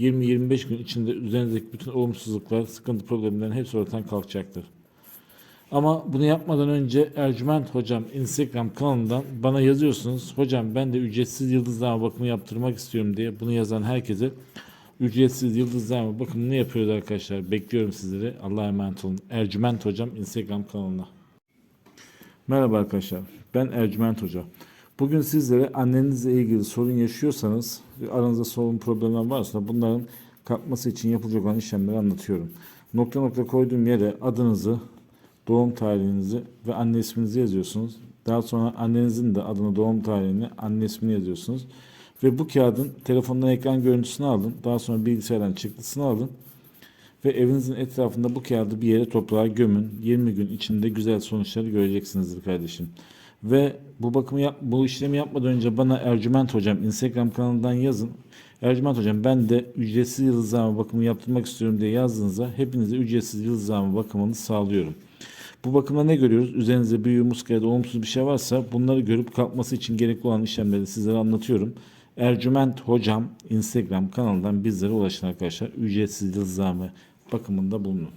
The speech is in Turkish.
20-25 gün içinde üzerinizdeki bütün olumsuzluklar, sıkıntı problemlerin hepsi ortadan kalkacaktır. Ama bunu yapmadan önce Ercüment Hocam Instagram kanalından bana yazıyorsunuz. Hocam ben de ücretsiz yıldızlama bakımı yaptırmak istiyorum diye bunu yazan herkese ücretsiz yıldızlama bakımını yapıyoruz arkadaşlar. Bekliyorum sizleri. Allah'a emanet olun. Ercüment Hocam Instagram kanalına. Merhaba arkadaşlar. Ben Ercüment Hoca. Bugün sizlere annenizle ilgili sorun yaşıyorsanız, aranızda sorun problemler varsa bunların kalkması için yapılacak olan işlemleri anlatıyorum. Nokta nokta koyduğum yere adınızı, doğum tarihinizi ve anne isminizi yazıyorsunuz. Daha sonra annenizin de adını, doğum tarihini, anne ismini yazıyorsunuz. Ve bu kağıdın telefondan ekran görüntüsünü alın. Daha sonra bilgisayardan çıktısını alın. Ve evinizin etrafında bu kağıdı bir yere toprağa gömün. 20 gün içinde güzel sonuçları göreceksinizdir kardeşim. Ve bu bakımı yap, bu işlemi yapmadan önce bana Ercüment Hocam Instagram kanalından yazın. Ercüment Hocam ben de ücretsiz yıldızlama bakımı yaptırmak istiyorum diye yazdığınızda hepinize ücretsiz yıldızlama bakımını sağlıyorum. Bu bakımda ne görüyoruz? Üzerinizde büyü, muska ya da olumsuz bir şey varsa bunları görüp kalkması için gerekli olan işlemleri sizlere anlatıyorum. Ercüment Hocam Instagram kanalından bizlere ulaşın arkadaşlar. Ücretsiz yıldızlama bakımında bulunun.